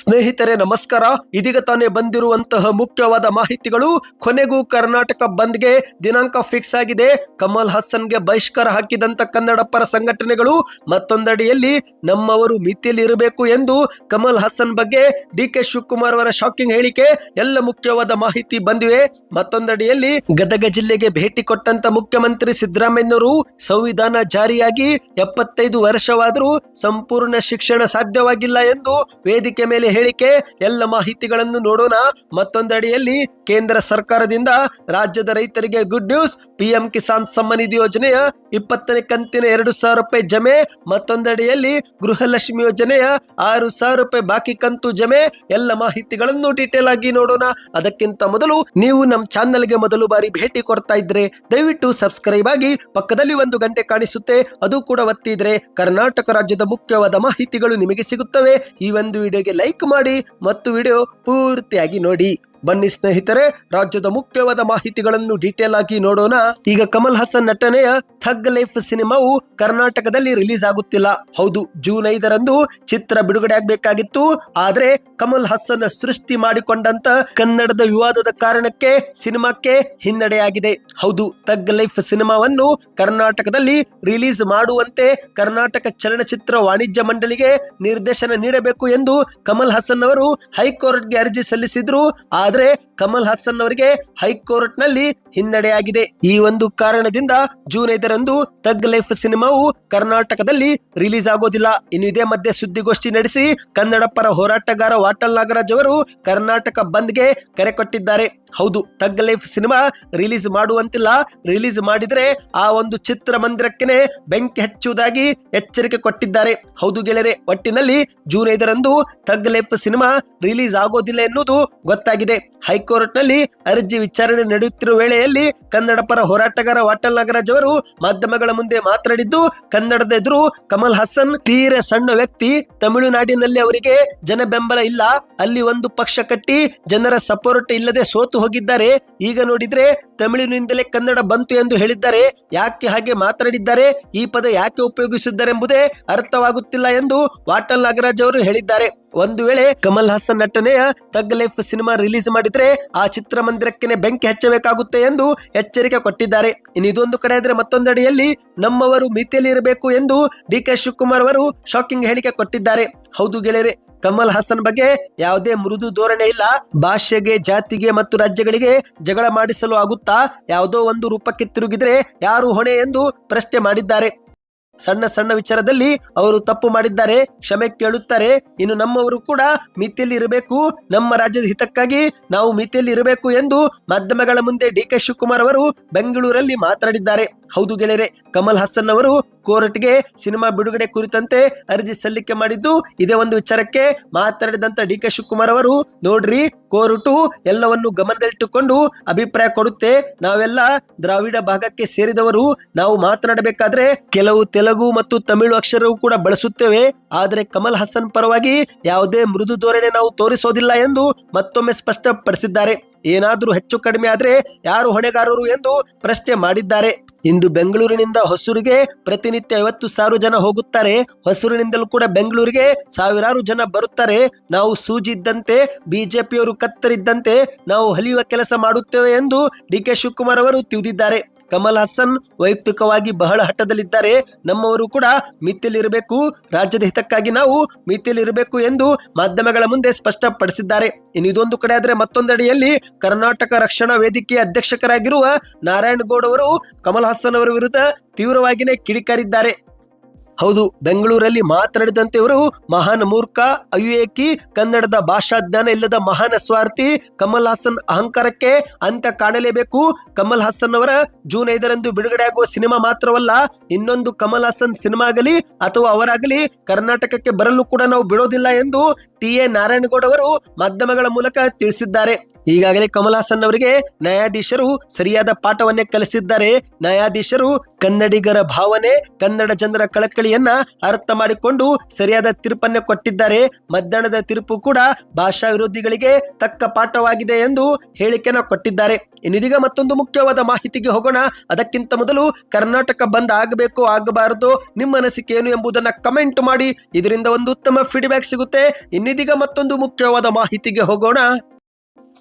ಸ್ನೇಹಿತರೆ, ನಮಸ್ಕಾರ. ಇದೀಗ ತಾನೇ ಬಂದಿರುವಂತಹ ಮುಖ್ಯವಾದ ಮಾಹಿತಿಗಳು. ಕೊನೆಗೂ ಕರ್ನಾಟಕ ಬಂದ್ಗೆ ದಿನಾಂಕ ಫಿಕ್ಸ್ ಆಗಿದೆ. ಕಮಲ್ ಹಾಸನ್ಗೆ ಬಹಿಷ್ಕಾರ ಹಾಕಿದಂತ ಕನ್ನಡ ಪರ ಸಂಘಟನೆಗಳು. ಮತ್ತೊಂದಡಿಯಲ್ಲಿ ನಮ್ಮವರು ಮಿತಿಯಲ್ಲಿ ಇರಬೇಕು ಎಂದು ಕಮಲ್ ಹಾಸನ್ ಬಗ್ಗೆ ಡಿ ಕೆ ಶಿವಕುಮಾರ್ ಅವರ ಶಾಕಿಂಗ್ ಹೇಳಿಕೆ. ಎಲ್ಲ ಮುಖ್ಯವಾದ ಮಾಹಿತಿ ಬಂದಿವೆ. ಮತ್ತೊಂದಡಿಯಲ್ಲಿ ಗದಗ ಜಿಲ್ಲೆಗೆ ಭೇಟಿ ಕೊಟ್ಟಂತ ಮುಖ್ಯಮಂತ್ರಿ ಸಿದ್ದರಾಮಯ್ಯನವರು ಸಂವಿಧಾನ ಜಾರಿಯಾಗಿ ಎಪ್ಪತ್ತೈದು ವರ್ಷವಾದರೂ ಸಂಪೂರ್ಣ ಶಿಕ್ಷಣ ಸಾಧ್ಯವಾಗಿಲ್ಲ ಎಂದು ವೇದಿಕೆ ಮೇಲೆ ಹೇಳಿಕೆ, ಎಲ್ಲ ಮಾಹಿತಿಗಳನ್ನು ನೋಡೋಣ. ಮತ್ತೊಂದಡಿಯಲ್ಲಿ ಕೇಂದ್ರ ಸರ್ಕಾರದಿಂದ ರಾಜ್ಯದ ರೈತರಿಗೆ good news PM Kisan Samman Nidhi ಯೋಜನೆಯ ಇಪ್ಪತ್ತನೇ ಕಂತಿನ ಎರಡು ಸಾವಿರ ರೂಪಾಯಿ ಜಮೆ. ಮತ್ತೊಂದಡಿಯಲ್ಲಿ ಗೃಹಲಕ್ಷ್ಮಿ ಯೋಜನೆಯ ಆರು ಸಾವಿರ ರೂಪಾಯಿ ಬಾಕಿ ಕಂತು ಜಮೆ. ಎಲ್ಲ ಮಾಹಿತಿಗಳನ್ನು ಡೀಟೇಲ್ ಆಗಿ ನೋಡೋಣ. ಅದಕ್ಕಿಂತ ಮೊದಲು ನೀವು ನಮ್ಮ ಚಾನೆಲ್ಗೆ ಮೊದಲು ಬಾರಿ ಭೇಟಿ ಕೊಡ್ತಾ ಇದ್ರೆ ದಯವಿಟ್ಟು ಸಬ್ಸ್ಕ್ರೈಬ್ ಆಗಿ ಪಕ್ಕದಲ್ಲಿ ಒಂದು ಗಂಟೆ ಕಾಣಿಸುತ್ತೆ. ಅದು ಕೂಡ ಒತ್ತಿದ್ರೆ ಕರ್ನಾಟಕ ರಾಜ್ಯದ ಮುಖ್ಯವಾದ ಮಾಹಿತಿಗಳು ನಿಮಗೆ ಸಿಗುತ್ತವೆ. ಈ ಒಂದು ವಿಡಿಯೋಗೆ ಲೈಕ್ ಮಾಡಿ ಮತ್ತು ವಿಡಿಯೋ ಪೂರ್ತಿಯಾಗಿ ನೋಡಿ. ಬನ್ನಿ ಸ್ನೇಹಿತರೆ, ರಾಜ್ಯದ ಮುಖ್ಯವಾದ ಮಾಹಿತಿಗಳನ್ನು ಡೀಟೇಲ್ ಆಗಿ ನೋಡೋಣ. ಈಗ ಕಮಲ್ ಹಾಸನ್ ನಟನೆಯ ಥಗ್ ಲೈಫ್ ಸಿನಿಮಾವು ಕರ್ನಾಟಕದಲ್ಲಿ ರಿಲೀಸ್ ಆಗುತ್ತಿಲ್ಲ. ಹೌದು, ಜೂನ್ ಐದರಂದು ಚಿತ್ರ ಬಿಡುಗಡೆ ಆಗಬೇಕಾಗಿತ್ತು. ಆದ್ರೆ ಕಮಲ್ ಹಾಸನ್ ಸೃಷ್ಟಿ ಮಾಡಿಕೊಂಡಂತ ಕನ್ನಡದ ವಿವಾದದ ಕಾರಣಕ್ಕೆ ಸಿನಿಮಾಕ್ಕೆ ಹಿನ್ನಡೆಯಾಗಿದೆ ಹೌದು, ಥಗ್ ಲೈಫ್ ಸಿನಿಮಾವನ್ನು ಕರ್ನಾಟಕದಲ್ಲಿ ರಿಲೀಸ್ ಮಾಡುವಂತೆ ಕರ್ನಾಟಕ ಚಲನಚಿತ್ರ ವಾಣಿಜ್ಯ ಮಂಡಳಿಗೆ ನಿರ್ದೇಶನ ನೀಡಬೇಕು ಎಂದು ಕಮಲ್ ಹಾಸನ್ ಅವರು ಹೈಕೋರ್ಟ್ಗೆ ಅರ್ಜಿ ಸಲ್ಲಿಸಿದ್ರು. ಆದ್ರೆ ಕಮಲ್ ಹಾಸನ್ ಅವರಿಗೆ ಹೈಕೋರ್ಟ್ನಲ್ಲಿ ಹಿನ್ನಡೆಯಾಗಿದೆ. ಈ ಒಂದು ಕಾರಣದಿಂದ ಜೂನ್ ಐದರಂದು ತಗ್ ಲೈಫ್ ಸಿನಿಮಾವು ಕರ್ನಾಟಕದಲ್ಲಿ ರಿಲೀಸ್ ಆಗೋದಿಲ್ಲ. ಇನ್ನು ಇದೇ ಮಧ್ಯೆ ಸುದ್ದಿಗೋಷ್ಠಿ ನಡೆಸಿ ಕನ್ನಡ ಪರ ಹೋರಾಟಗಾರ ವಾಟಲ್ ನಾಗರಾಜ್ ಅವರು ಕರ್ನಾಟಕ ಬಂದ್ಗೆ ಕರೆ ಕೊಟ್ಟಿದ್ದಾರೆ. ಹೌದು ತಗ್ ಲೈಫ್ ಸಿನಿಮಾ ರಿಲೀಸ್ ಮಾಡುವಂತಿಲ್ಲ. ರಿಲೀಸ್ ಮಾಡಿದ್ರೆ ಆ ಒಂದು ಚಿತ್ರಮಂದಿರಕ್ಕೆ ಬೆಂಕಿ ಹಚ್ಚುವುದಾಗಿ ಎಚ್ಚರಿಕೆ ಕೊಟ್ಟಿದ್ದಾರೆ. ಹೌದು ಗೆಳೆಯರೆ, ಒಟ್ಟಿನಲ್ಲಿ ಜೂನ್ ಐದರಂದು ತಗ್ ಲೈಫ್ ಸಿನಿಮಾ ರಿಲೀಸ್ ಆಗೋದಿಲ್ಲ ಎನ್ನುವುದು ಗೊತ್ತಾಗಿದೆ. ಹೈಕೋರ್ಟ್ನಲ್ಲಿ ಅರ್ಜಿ ವಿಚಾರಣೆ ನಡೆಯುತ್ತಿರುವ ವೇಳೆಯಲ್ಲಿ ಕನ್ನಡ ಪರ ಹೋರಾಟಗಾರ ವಾಟಲ್ ನಾಗರಾಜ್ ಅವರು ಮಾಧ್ಯಮಗಳ ಮುಂದೆ ಮಾತನಾಡಿದ್ದು, ಕನ್ನಡದ ಎದುರು ಕಮಲ್ ಹಾಸನ್, ತೀರ ಸಣ್ಣ ವ್ಯಕ್ತಿ, ತಮಿಳುನಾಡಿನಲ್ಲಿ ಅವರಿಗೆ ಜನ ಬೆಂಬಲ ಇಲ್ಲ. ಅಲ್ಲಿ ಒಂದು ಪಕ್ಷ ಕಟ್ಟಿ ಜನರ ಸಪೋರ್ಟ್ ಇಲ್ಲದೆ ಸೋತು ಹೋಗಿದ್ದಾರೆ. ಈಗ ನೋಡಿದ್ರೆ ತಮಿಳಿನಿಂದಲೇ ಕನ್ನಡ ಬಂತು ಎಂದು ಹೇಳಿದ್ದಾರೆ. ಯಾಕೆ ಹಾಗೆ ಮಾತನಾಡಿದ್ದಾರೆ? ಈ ಪದ ಯಾಕೆ ಉಪಯೋಗಿಸಿದ್ದಾರೆ ಎಂಬುದೇ ಅರ್ಥವಾಗುತ್ತಿಲ್ಲ ಎಂದು ವಾಟಲ್ ನಾಗರಾಜ್ ಅವರು ಹೇಳಿದ್ದಾರೆ. ಒಂದು ವೇಳೆ ಕಮಲ್ ಹಾಸನ್ ನಟನೆಯ ತಗ್ ಲೈಫ್ ಸಿನಿಮಾ ರಿಲೀಸ್ ಮಾಡಿದ್ರೆ ಆ ಚಿತ್ರಮಂದಿರಕ್ಕೆ ಬೆಂಕಿ ಹಚ್ಚಬೇಕಾಗುತ್ತೆ ಎಂದು ಎಚ್ಚರಿಕೆ ಕೊಟ್ಟಿದ್ದಾರೆ. ಇನ್ನು ಇದೊಂದು ಕಡೆ ಆದ್ರೆ ಮತ್ತೊಂದಡಿಯಲ್ಲಿ ನಮ್ಮವರು ಮಿತಿಯಲ್ಲಿ ಇರಬೇಕು ಎಂದು ಡಿ ಕೆ ಶಿವಕುಮಾರ್ ಅವರು ಶಾಕಿಂಗ್ ಹೇಳಿಕೆ ಕೊಟ್ಟಿದ್ದಾರೆ. ಹೌದು ಗೆಳೆಯರೆ, ಕಮಲ್ ಹಾಸನ್ ಬಗ್ಗೆ ಯಾವುದೇ ಮೃದು ಧೋರಣೆ ಇಲ್ಲ. ಭಾಷೆಗೆ, ಜಾತಿಗೆ ಮತ್ತು ರಾಜ್ಯಗಳಿಗೆ ಜಗಳ ಮಾಡಿಸಲು ಆಗುತ್ತಾ ಯಾವುದೋ ಒಂದು ರೂಪಕ್ಕೆ ತಿರುಗಿದ್ರೆ ಯಾರು ಹೊಣೆ ಎಂದು ಪ್ರಶ್ನೆ ಮಾಡಿದ್ದಾರೆ. ಸಣ್ಣ ಸಣ್ಣ ವಿಚಾರದಲ್ಲಿ ಅವರು ತಪ್ಪು ಮಾಡಿದ್ದಾರೆ, ಕ್ಷಮೆ ಕೇಳುತ್ತಾರೆ. ಇನ್ನು ನಮ್ಮವರು ಕೂಡ ಮಿತಿಯಲ್ಲಿ ಇರಬೇಕು. ನಮ್ಮ ರಾಜ್ಯದ ಹಿತಕ್ಕಾಗಿ ನಾವು ಮಿತಿಯಲ್ಲಿ ಇರಬೇಕು ಎಂದು ಮಾಧ್ಯಮಗಳ ಮುಂದೆ ಡಿ ಕೆ ಶಿವಕುಮಾರ್ ಅವರು ಬೆಂಗಳೂರಲ್ಲಿ ಮಾತನಾಡಿದ್ದಾರೆ. ಹೌದು ಗೆಳೆಯರೆ, ಕಮಲ್ ಹಾಸನ್ ಅವರು ಕೋರ್ಟ್ಗೆ ಸಿನಿಮಾ ಬಿಡುಗಡೆ ಕುರಿತಂತೆ ಅರ್ಜಿ ಸಲ್ಲಿಕೆ ಮಾಡಿದ್ದು ಇದೇ ಒಂದು ವಿಚಾರಕ್ಕೆ ಮಾತನಾಡಿದಂತ ಡಿ ಕೆ ಶಿವಕುಮಾರ್ ಅವರು, ನೋಡ್ರಿ ಕೋರ್ಟು ಎಲ್ಲವನ್ನು ಗಮನದಲ್ಲಿಟ್ಟುಕೊಂಡು ಅಭಿಪ್ರಾಯ ಕೊಡುತ್ತೆ. ನಾವೆಲ್ಲ ದ್ರಾವಿಡ ಭಾಗಕ್ಕೆ ಸೇರಿದವರು, ನಾವು ಮಾತನಾಡಬೇಕಾದ್ರೆ ಕೆಲವು ತೆಲುಗು ಮತ್ತು ತಮಿಳು ಅಕ್ಷರವು ಕೂಡ ಬಳಸುತ್ತೇವೆ. ಆದರೆ ಕಮಲ್ ಹಾಸನ್ ಪರವಾಗಿ ಯಾವುದೇ ಮೃದು ಧೋರಣೆ ನಾವು ತೋರಿಸೋದಿಲ್ಲ ಎಂದು ಮತ್ತೊಮ್ಮೆ ಸ್ಪಷ್ಟಪಡಿಸಿದ್ದಾರೆ. ಏನಾದರೂ ಹೆಚ್ಚು ಕಡಿಮೆ ಆದರೆ ಯಾರು ಹೊಣೆಗಾರರು ಎಂದು ಪ್ರಶ್ನೆ ಮಾಡಿದ್ದಾರೆ. ಇಂದು ಬೆಂಗಳೂರಿನಿಂದ ಹೊಸೂರಿಗೆ ಪ್ರತಿನಿತ್ಯ ಐವತ್ತು ಸಾವಿರ ಜನ ಹೋಗುತ್ತಾರೆ. ಹೊಸೂರಿನಿಂದಲೂ ಕೂಡ ಬೆಂಗಳೂರಿಗೆ ಸಾವಿರಾರು ಜನ ಬರುತ್ತಾರೆ. ನಾವು ಸೂಜಿ ಇದ್ದಂತೆ ಬಿಜೆಪಿಯವರು ಕತ್ತರಿದ್ದಂತೆ ನಾವು ಹಲಿಯುವ ಕೆಲಸ ಮಾಡುತ್ತೇವೆ ಎಂದು ಡಿ ಕೆ ಶಿವಕುಮಾರ್ ಅವರು ತಿಳಿದಿದ್ದಾರೆ ಕಮಲ್ ಹಾಸನ್ ವೈಯಕ್ತಿಕವಾಗಿ ಬಹಳ ಹಠದಲ್ಲಿದ್ದಾರೆ. ನಮ್ಮವರು ಕೂಡ ಮಿತಿಯಲ್ಲಿರಬೇಕು. ರಾಜ್ಯದ ಹಿತಕ್ಕಾಗಿ ನಾವು ಮಿತಿಯಲ್ಲಿರಬೇಕು ಎಂದು ಮಾಧ್ಯಮಗಳ ಮುಂದೆ ಸ್ಪಷ್ಟಪಡಿಸಿದ್ದಾರೆ. ಇನ್ನು ಇದೊಂದು ಕಡೆ ಆದರೆ ಮತ್ತೊಂದೆಡೆಯಲ್ಲಿ ಕರ್ನಾಟಕ ರಕ್ಷಣಾ ವೇದಿಕೆಯ ಅಧ್ಯಕ್ಷಕರಾಗಿರುವ ನಾರಾಯಣಗೌಡ ಅವರು ಕಮಲ್ ಹಾಸನ್ ಅವರ ವಿರುದ್ಧ ತೀವ್ರವಾಗಿಯೇ ಕಿಡಿಕಾರಿದ್ದಾರೆ. ಹೌದು, ಬೆಂಗಳೂರಲ್ಲಿ ಮಾತನಾಡಿದಂತೆ ಇವರು ಮಹಾನ್ ಮೂರ್ಖ, ಅವಿವೇಕಿ, ಕನ್ನಡದ ಭಾಷಾಜ್ಞಾನ ಇಲ್ಲದ ಮಹಾನ್ ಸ್ವಾರ್ಥಿ ಕಮಲ್ ಹಾಸನ್ ಅಹಂಕಾರಕ್ಕೆ ಅಂತ ಕಾಣಲೇಬೇಕು. ಕಮಲ್ ಹಾಸನ್ ಅವರ ಜೂನ್ ಐದರಂದು ಬಿಡುಗಡೆ ಆಗುವ ಸಿನಿಮಾ ಮಾತ್ರವಲ್ಲ, ಇನ್ನೊಂದು ಕಮಲ್ ಹಾಸನ್ ಸಿನಿಮಾ ಆಗಲಿ ಅಥವಾ ಅವರಾಗಲಿ ಕರ್ನಾಟಕಕ್ಕೆ ಬರಲು ಕೂಡ ನಾವು ಬಿಡೋದಿಲ್ಲ ಎಂದು ಟಿ ಎ ನಾರಾಯಣಗೌಡ ಅವರು ಮಾಧ್ಯಮಗಳ ಮೂಲಕ ತಿಳಿಸಿದ್ದಾರೆ. ಈಗಾಗಲೇ ಕಮಲ್ ಹಾಸನ್ ಅವರಿಗೆ ನ್ಯಾಯಾಧೀಶರು ಸರಿಯಾದ ಪಾಠವನ್ನೇ ಕಲಿಸಿದ್ದಾರೆ. ನ್ಯಾಯಾಧೀಶರು ಕನ್ನಡಿಗರ ಭಾವನೆ, ಕನ್ನಡ ಜನರ ಕಳಕಳಿಯನ್ನ ಅರ್ಥ ಮಾಡಿಕೊಂಡು ಸರಿಯಾದ ತೀರ್ಪನ್ನೇ ಕೊಟ್ಟಿದ್ದಾರೆ. ಮಧ್ಯಾಹ್ನದ ತೀರ್ಪು ಕೂಡ ಭಾಷಾ ವಿರೋಧಿಗಳಿಗೆ ತಕ್ಕ ಪಾಠವಾಗಿದೆ ಎಂದು ಹೇಳಿಕೆನ ಕೊಟ್ಟಿದ್ದಾರೆ. ಇನ್ನಿದೀಗ ಮತ್ತೊಂದು ಮುಖ್ಯವಾದ ಮಾಹಿತಿಗೆ ಹೋಗೋಣ. ಅದಕ್ಕಿಂತ ಮೊದಲು ಕರ್ನಾಟಕ ಬಂದ್ ಆಗಬೇಕು, ಆಗಬಾರದು ನಿಮ್ಮ ಅನಿಸಿಕೆ ಏನು ಎಂಬುದನ್ನ ಕಮೆಂಟ್ ಮಾಡಿ. ಇದರಿಂದ ಒಂದು ಉತ್ತಮ ಫೀಡ್ಬ್ಯಾಕ್ ಸಿಗುತ್ತೆ. ಇನ್ನಿದೀಗ ಮತ್ತೊಂದು ಮುಖ್ಯವಾದ ಮಾಹಿತಿಗೆ ಹೋಗೋಣ.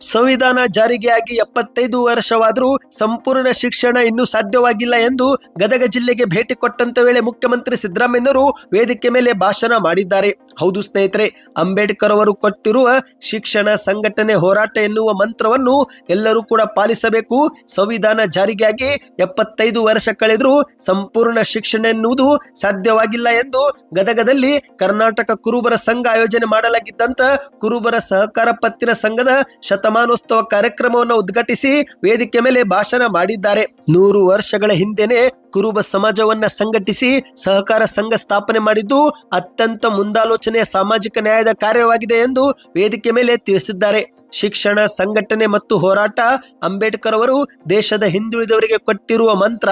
ಸಂವಿಧಾನ ಜಾರಿಗೆಯಾಗಿ ಎಪ್ಪತ್ತೈದು ವರ್ಷವಾದರೂ ಸಂಪೂರ್ಣ ಶಿಕ್ಷಣ ಇನ್ನೂ ಸಾಧ್ಯವಾಗಿಲ್ಲ ಎಂದು ಗದಗ ಜಿಲ್ಲೆಗೆ ಭೇಟಿ ಕೊಟ್ಟಂತ ವೇಳೆ ಮುಖ್ಯಮಂತ್ರಿ ಸಿದ್ದರಾಮಯ್ಯನವರು ವೇದಿಕೆ ಮೇಲೆ ಭಾಷಣ ಮಾಡಿದ್ದಾರೆ. ಹೌದು ಸ್ನೇಹಿತರೆ, ಅಂಬೇಡ್ಕರ್ ಅವರು ಕೊಟ್ಟಿರುವ ಶಿಕ್ಷಣ ಸಂಘಟನೆ ಹೋರಾಟ ಎನ್ನುವ ಮಂತ್ರವನ್ನು ಎಲ್ಲರೂ ಕೂಡ ಪಾಲಿಸಬೇಕು. ಸಂವಿಧಾನ ಜಾರಿಗೆ ಆಗಿ ಎಪ್ಪತ್ತೈದು ವರ್ಷ ಕಳೆದರೂ ಸಂಪೂರ್ಣ ಶಿಕ್ಷಣ ಎನ್ನುವುದು ಸಾಧ್ಯವಾಗಿಲ್ಲ ಎಂದು ಗದಗದಲ್ಲಿ ಕರ್ನಾಟಕ ಕುರುಬರ ಸಂಘ ಆಯೋಜನೆ ಮಾಡಲಾಗಿದ್ದಂತ ಕುರುಬರ ಸಹಕಾರ ಪತ್ತಿನ ಸಂಘದ ಶತಮಾನೋತ್ಸವ ಕಾರ್ಯಕ್ರಮವನ್ನು ಉದ್ಘಾಟಿಸಿ ವೇದಿಕೆ ಮೇಲೆ ಭಾಷಣ ಮಾಡಿದ್ದಾರೆ. ನೂರು ವರ್ಷಗಳ ಹಿಂದೆನೆ ಕುರುಬ ಸಮಾಜವನ್ನ ಸಂಘಟಿಸಿ ಸಹಕಾರ ಸಂಘ ಸ್ಥಾಪನೆ ಮಾಡಿದ್ದು ಅತ್ಯಂತ ಮುಂದಾಲೋಚನೆಯ ಸಾಮಾಜಿಕ ನ್ಯಾಯದ ಕಾರ್ಯವಾಗಿದೆ ಎಂದು ವೇದಿಕೆ ಮೇಲೆ ತಿಳಿಸಿದ್ದಾರೆ. ಶಿಕ್ಷಣ, ಸಂಘಟನೆ ಮತ್ತು ಹೋರಾಟ ಅಂಬೇಡ್ಕರ್ ಅವರು ದೇಶದ ಹಿಂದುಳಿದವರಿಗೆ ಕೊಟ್ಟಿರುವ ಮಂತ್ರ,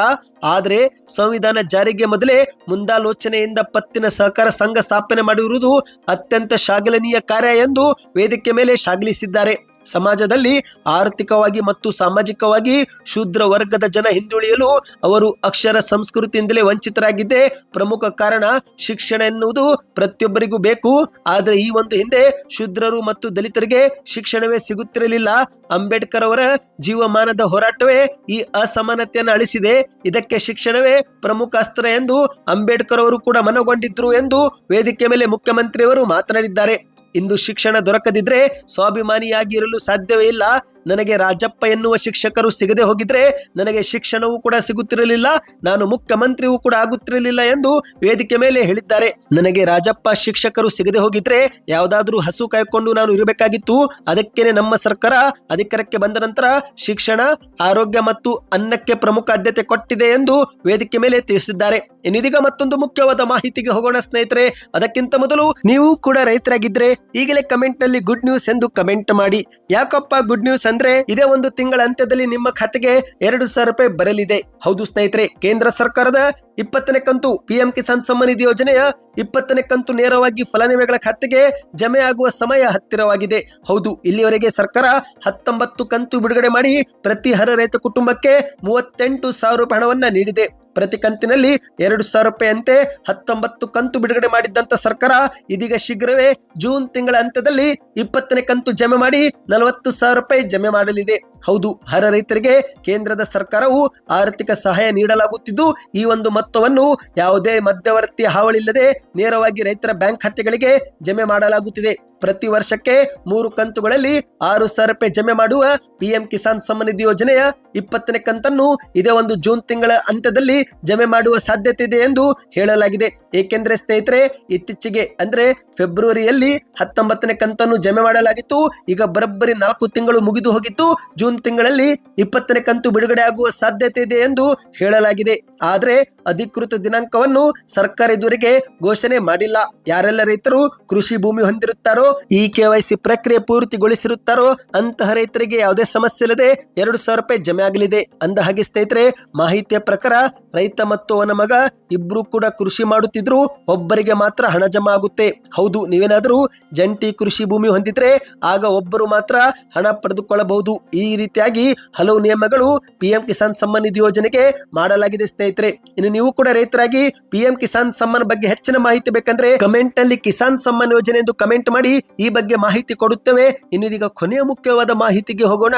ಆದರೆ ಸಂವಿಧಾನ ಜಾರಿಗೆ ಮೊದಲೇ ಮುಂದಾಲೋಚನೆಯಿಂದ ಪತ್ತಿನ ಸಹಕಾರ ಸಂಘ ಸ್ಥಾಪನೆ ಮಾಡಿರುವುದು ಅತ್ಯಂತ ಶ್ಲಾಘನೀಯ ಕಾರ್ಯ ಎಂದು ವೇದಿಕೆ ಮೇಲೆ ಶ್ಲಾಘಿಸಿದ್ದಾರೆ ಸಮಾಜದಲ್ಲಿ ಆರ್ಥಿಕವಾಗಿ ಮತ್ತು ಸಾಮಾಜಿಕವಾಗಿ ಶೂದ್ರ ವರ್ಗದ ಜನ ಹಿಂದುಳಿಯಲು ಅವರು ಅಕ್ಷರ ಸಂಸ್ಕೃತಿಯಿಂದಲೇ ವಂಚಿತರಾಗಿದ್ದೇ ಪ್ರಮುಖ ಕಾರಣ ಶಿಕ್ಷಣ ಎನ್ನುವುದು ಪ್ರತಿಯೊಬ್ಬರಿಗೂ ಬೇಕು. ಆದರೆ ಈ ಒಂದು ಹಿಂದೆ ಶೂದ್ರರು ಮತ್ತು ದಲಿತರಿಗೆ ಶಿಕ್ಷಣವೇ ಸಿಗುತ್ತಿರಲಿಲ್ಲ. ಅಂಬೇಡ್ಕರ್ ಅವರ ಜೀವಮಾನದ ಹೋರಾಟವೇ ಈ ಅಸಮಾನತೆಯನ್ನು ಅಳಿಸಿದೆ. ಇದಕ್ಕೆ ಶಿಕ್ಷಣವೇ ಪ್ರಮುಖ ಅಸ್ತ್ರ ಎಂದು ಅಂಬೇಡ್ಕರ್ ಅವರು ಕೂಡ ಮನಗೊಂಡಿದ್ರು ಎಂದು ವೇದಿಕೆ ಮೇಲೆ ಮುಖ್ಯಮಂತ್ರಿಯವರು ಮಾತನಾಡಿದ್ದಾರೆ. ಇಂದು ಶಿಕ್ಷಣ ದೊರಕದಿದ್ರೆ ಸ್ವಾಭಿಮಾನಿಯಾಗಿರಲು ಸಾಧ್ಯವೇ ಇಲ್ಲ. ನನಗೆ ರಾಜಪ್ಪ ಎನ್ನುವ ಶಿಕ್ಷಕರು ಸಿಗದೆ ಹೋಗಿದ್ರೆ ನನಗೆ ಶಿಕ್ಷಣವೂ ಕೂಡ ಸಿಗುತ್ತಿರಲಿಲ್ಲ, ನಾನು ಮುಖ್ಯಮಂತ್ರಿಯೂ ಕೂಡ ಆಗುತ್ತಿರಲಿಲ್ಲ ಎಂದು ವೇದಿಕೆ ಮೇಲೆ ಹೇಳಿದ್ದಾರೆ. ನನಗೆ ರಾಜಪ್ಪ ಶಿಕ್ಷಕರು ಸಿಗದೆ ಹೋಗಿದ್ರೆ ಯಾವುದಾದ್ರೂ ಹಸು ಕಾಯ್ಕೊಂಡು ನಾನು ಇರಬೇಕಾಗಿತ್ತು. ಅದಕ್ಕೇನೆ ನಮ್ಮ ಸರ್ಕಾರ ಅಧಿಕಾರಕ್ಕೆ ಬಂದ ನಂತರ ಶಿಕ್ಷಣ, ಆರೋಗ್ಯ ಮತ್ತು ಅನ್ನಕ್ಕೆ ಪ್ರಮುಖ ಆದ್ಯತೆ ಕೊಟ್ಟಿದೆ ಎಂದು ವೇದಿಕೆ ಮೇಲೆ ತಿಳಿಸಿದ್ದಾರೆ. ಇನ್ನಿದೀಗ ಮತ್ತೊಂದು ಮುಖ್ಯವಾದ ಮಾಹಿತಿಗೆ ಹೋಗೋಣ ಸ್ನೇಹಿತರೆ. ಅದಕ್ಕಿಂತ ಮೊದಲು ನೀವು ಕೂಡ ರೈತರಾಗಿದ್ರೆ ಈಗಲೇ ಕಮೆಂಟ್ನಲ್ಲಿ ಗುಡ್ ನ್ಯೂಸ್ ಎಂದು ಕಮೆಂಟ್ ಮಾಡಿ. ಯಾಕಪ್ಪ ಗುಡ್ ನ್ಯೂಸ್ ಅಂದ್ರೆ ಇದೇ ಒಂದು ತಿಂಗಳ ಅಂತ್ಯದಲ್ಲಿ ನಿಮ್ಮ ಖಾತೆಗೆ ಎರಡು ಸಾವಿರ ರೂಪಾಯಿ ಬರಲಿದೆ. ಹೌದು ಸ್ನೇಹಿತರೆ, ಕೇಂದ್ರ ಸರ್ಕಾರದ ಇಪ್ಪತ್ತನೇ ಕಂತು ಪಿಎಂ ಕಿಸಾನ್ ಸಮ್ಮಾನ್ ನಿಧಿ ಯೋಜನೆಯ ಇಪ್ಪತ್ತನೇ ಕಂತು ನೇರವಾಗಿ ಫಲಾನುಭವಿಗಳ ಖಾತೆಗೆ ಜಮೆ ಆಗುವ ಸಮಯ ಹತ್ತಿರವಾಗಿದೆ. ಹೌದು ಇಲ್ಲಿಯವರೆಗೆ ಸರ್ಕಾರ ಹತ್ತೊಂಬತ್ತು ಕಂತು ಬಿಡುಗಡೆ ಮಾಡಿ ಪ್ರತಿ ಹರ ರೈತ ಕುಟುಂಬಕ್ಕೆ ಮೂವತ್ತೆಂಟು ಸಾವಿರ ರೂಪಾಯಿ ಹಣವನ್ನ ನೀಡಿದೆ. ಪ್ರತಿ ಕಂತಿನಲ್ಲಿ ಎರಡು ಸಾವಿರ ರೂಪಾಯಿಯಂತೆ ಹತ್ತೊಂಬತ್ತು ಕಂತು ಬಿಡುಗಡೆ ಮಾಡಿದ್ದಂತ ಸರ್ಕಾರ ಇದೀಗ ಶೀಘ್ರವೇ ಜೂನ್ ತಿಂಗಳ ಅಂತ್ಯದಲ್ಲಿ ಇಪ್ಪತ್ತನೇ ಕಂತು ಜಮೆ ಮಾಡಿ ನಲವತ್ತು ಸಾವಿರ ರೂಪಾಯಿ ಜಮೆ ಮಾಡಲಿದೆ. ಹೌದು ಹರ ರೈತರಿಗೆ ಕೇಂದ್ರದ ಸರ್ಕಾರವು ಆರ್ಥಿಕ ಸಹಾಯ ನೀಡಲಾಗುತ್ತಿದ್ದು, ಈ ಒಂದು ಮೊತ್ತವನ್ನು ಯಾವುದೇ ಮಧ್ಯವರ್ತಿ ಹಾವಳಿಲ್ಲದೆ ನೇರವಾಗಿ ರೈತರ ಬ್ಯಾಂಕ್ ಖಾತೆಗಳಿಗೆ ಜಮೆ ಮಾಡಲಾಗುತ್ತಿದೆ. ಪ್ರತಿ ವರ್ಷಕ್ಕೆ ಮೂರು ಕಂತುಗಳಲ್ಲಿ ಆರು ಸಾವಿರ ರೂಪಾಯಿ ಜಮೆ ಮಾಡುವ ಪಿಎಂ ಕಿಸಾನ್ ಸಮ್ಮಾನ್ ನಿಧಿ ಯೋಜನೆಯ ಇಪ್ಪತ್ತನೇ ಕಂತನ್ನು ಇದೇ ಒಂದು ಜೂನ್ ತಿಂಗಳ ಅಂತ್ಯದಲ್ಲಿ ಜಮೆ ಮಾಡುವ ಸಾಧ್ಯತೆ ಇದೆ ಎಂದು ಹೇಳಲಾಗಿದೆ. ಏಕೆಂದರೆ ಸ್ನೇಹಿತರೆ, ಇತ್ತೀಚೆಗೆ ಅಂದ್ರೆ ಫೆಬ್ರವರಿಯಲ್ಲಿ ಹತ್ತೊಂಬತ್ತನೇ ಕಂತನ್ನು ಜಮೆ ಮಾಡಲಾಗಿತ್ತು. ಈಗ ಬರೋಬ್ಬರಿ ನಾಲ್ಕು ತಿಂಗಳು ಮುಗಿದು ಹೋಗಿತ್ತು. ಜೂನ್ ತಿಂಗಳಲ್ಲಿ ಇಪ್ಪತ್ತನೇ ಕಂತು ಬಿಡುಗಡೆ ಆಗುವ ಸಾಧ್ಯತೆ ಇದೆ ಎಂದು ಹೇಳಲಾಗಿದೆ. ಆದ್ರೆ ಅಧಿಕೃತ ದಿನಾಂಕವನ್ನು ಸರ್ಕಾರ ಇದುವರೆಗೆ ಘೋಷಣೆ ಮಾಡಿಲ್ಲ. ಯಾರೆಲ್ಲ ರೈತರು ಕೃಷಿ ಭೂಮಿ ಹೊಂದಿರುತ್ತಾರೋ, ಈ ಕೆವೈಸಿ ಪ್ರಕ್ರಿಯೆ ಪೂರ್ತಿಗೊಳಿಸಿರುತ್ತಾರೋ, ಅಂತಹ ರೈತರಿಗೆ ಯಾವುದೇ ಸಮಸ್ಯೆ ಇಲ್ಲದೆ ಎರಡು ಸಾವಿರ ರೂಪಾಯಿ ಜಮೆ ಆಗಲಿದೆ. ಅಂದ ಹಾಗೆ ಸ್ನೇಹಿತರೆ, ಮಾಹಿತಿಯ ಪ್ರಕಾರ ರೈತ ಮತ್ತು ಅವನ ಮಗ ಇಬ್ರು ಕೂಡ ಕೃಷಿ ಮಾಡುತ್ತಿದ್ರು ಒಬ್ಬರಿಗೆ ಮಾತ್ರ ಹಣ ಜಮಾ ಆಗುತ್ತೆ. ಹೌದು, ನೀವೇನಾದರೂ ಜಂಟಿ ಕೃಷಿ ಭೂಮಿ ಹೊಂದಿದ್ರೆ ಆಗ ಒಬ್ಬರು ಮಾತ್ರ ಹಣ ಪಡೆದುಕೊಳ್ಳಬಹುದು. ಈ ರೀತಿಯಾಗಿ ಹಲವು ನಿಯಮಗಳು ಪಿಎಂ ಕಿಸಾನ್ ಸಮ್ಮಾನ್ ನಿಧಿ ಯೋಜನೆಗೆ ಮಾಡಲಾಗಿದೆ ಸ್ನೇಹಿತರೆ. ಇನ್ನು ನೀವು ಕೂಡ ರೈತರಾಗಿ ಪಿಎಂ ಕಿಸಾನ್ ಸಮ್ಮಾನ್ ಬಗ್ಗೆ ಹೆಚ್ಚಿನ ಮಾಹಿತಿ ಬೇಕಂದ್ರೆ ಕಮೆಂಟ್ನಲ್ಲಿ ಕಿಸಾನ್ ಸಮ್ಮಾನ್ ಯೋಜನೆ ಎಂದು ಕಮೆಂಟ್ ಮಾಡಿ ಈ ಬಗ್ಗೆ ಮಾಹಿತಿ ಕೊಡುತ್ತೇವೆ. ಇನ್ನು ಇದೀಗ ಕೊನೆಯ ಮುಖ್ಯವಾದ ಮಾಹಿತಿಗೆ ಹೋಗೋಣ.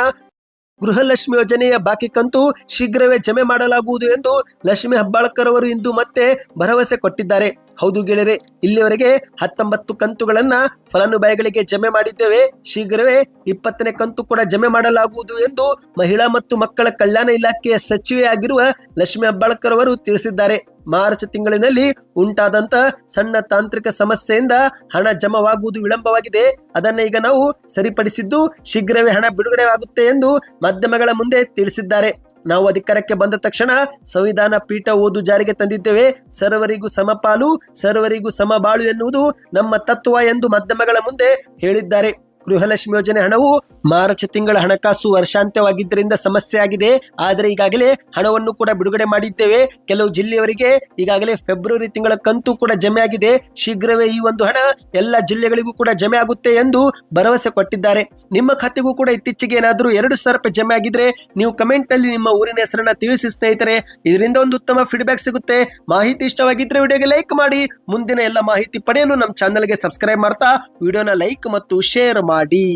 ಗೃಹಲಕ್ಷ್ಮಿ ಯೋಜನೆಯ ಬಾಕಿ ಕಂತು ಶೀಘ್ರವೇ ಜಮೆ ಮಾಡಲಾಗುವುದು ಎಂದು ಲಕ್ಷ್ಮಿ ಹಬ್ಬಾಳ್ಕರ್ ಅವರು ಇಂದು ಮತ್ತೆ ಭರವಸೆ ಕೊಟ್ಟಿದ್ದಾರೆ. ಹೌದು ಗೆಳೆಯರೆ ಇಲ್ಲಿವರೆಗೆ ಹತ್ತೊಂಬತ್ತು ಕಂತುಗಳನ್ನ ಫಲಾನುಭವಿಗಳಿಗೆ ಜಮೆ ಮಾಡಿದ್ದೇವೆ. ಶೀಘ್ರವೇ ಇಪ್ಪತ್ತನೇ ಕಂತು ಕೂಡ ಜಮೆ ಮಾಡಲಾಗುವುದು ಎಂದು ಮಹಿಳಾ ಮತ್ತು ಮಕ್ಕಳ ಕಲ್ಯಾಣ ಇಲಾಖೆಯ ಸಚಿವೆ ಆಗಿರುವ ಲಕ್ಷ್ಮಿ ಹೆಬ್ಬಾಳ್ಕರ್ ಅವರು ತಿಳಿಸಿದ್ದಾರೆ. ಮಾರ್ಚ್ ತಿಂಗಳಿನಲ್ಲಿ ಉಂಟಾದಂತ ಸಣ್ಣ ತಾಂತ್ರಿಕ ಸಮಸ್ಯೆಯಿಂದ ಹಣ ಜಮವಾಗುವುದು ವಿಳಂಬವಾಗಿದೆ. ಅದನ್ನ ಈಗ ನಾವು ಸರಿಪಡಿಸಿದ್ದು ಶೀಘ್ರವೇ ಹಣ ಬಿಡುಗಡೆ ಆಗುತ್ತೆ ಎಂದು ಮಾಧ್ಯಮಗಳ ಮುಂದೆ ತಿಳಿಸಿದ್ದಾರೆ. ನಾವು ಅಧಿಕಾರಕ್ಕೆ ಬಂದ ತಕ್ಷಣ ಸಂವಿಧಾನ ಪೀಠ ಓದು ಜಾರಿಗೆ ತಂದಿದ್ದೇವೆ. ಸರ್ವರಿಗೂ ಸಮಪಾಲು, ಸರ್ವರಿಗೂ ಸಮಬಾಳು ಎನ್ನುವುದು ನಮ್ಮ ತತ್ವ ಎಂದು ಮಾಧ್ಯಮಗಳ ಮುಂದೆ ಹೇಳಿದ್ದಾರೆ. ಗೃಹಲಕ್ಷ್ಮಿ ಯೋಜನೆ ಹಣವು ಮಾರ್ಚ್ ತಿಂಗಳ ಹಣಕಾಸು ವರ್ಷಾಂತ್ಯವಾಗಿದ್ದರಿಂದ ಸಮಸ್ಯೆ ಆಗಿದೆ. ಆದರೆ ಈಗಾಗಲೇ ಹಣವನ್ನು ಕೂಡ ಬಿಡುಗಡೆ ಮಾಡಿದ್ದೇವೆ. ಕೆಲವು ಜಿಲ್ಲೆಯವರಿಗೆ ಈಗಾಗಲೇ ಫೆಬ್ರವರಿ ತಿಂಗಳ ಕಂತು ಕೂಡ ಜಮೆ ಆಗಿದೆ. ಶೀಘ್ರವೇ ಈ ಒಂದು ಹಣ ಎಲ್ಲ ಜಿಲ್ಲೆಗಳಿಗೂ ಕೂಡ ಜಮೆ ಆಗುತ್ತೆ ಎಂದು ಭರವಸೆ ಕೊಟ್ಟಿದ್ದಾರೆ. ನಿಮ್ಮ ಖಾತೆಗೂ ಕೂಡ ಇತ್ತೀಚೆಗೆ ಏನಾದರೂ ಎರಡು ಸಾವಿರ ರೂಪಾಯಿ ಜಮೆ ಆಗಿದ್ರೆ ನೀವು ಕಮೆಂಟ್ ಅಲ್ಲಿ ನಿಮ್ಮ ಊರಿನ ಹೆಸರನ್ನ ತಿಳಿಸಿ ಸ್ನೇಹಿತರೆ. ಇದರಿಂದ ಒಂದು ಉತ್ತಮ ಫೀಡ್ಬ್ಯಾಕ್ ಸಿಗುತ್ತೆ. ಮಾಹಿತಿ ಇಷ್ಟವಾಗಿದ್ರೆ ವಿಡಿಯೋಗೆ ಲೈಕ್ ಮಾಡಿ. ಮುಂದಿನ ಎಲ್ಲ ಮಾಹಿತಿ ಪಡೆಯಲು ನಮ್ಮ ಚಾನಲ್ಗೆ ಸಬ್ಸ್ಕ್ರೈಬ್ ಮಾಡ್ತಾ, ವಿಡಿಯೋನ ಲೈಕ್ ಮತ್ತು ಶೇರ್ ಮಾಡಿ. মাডি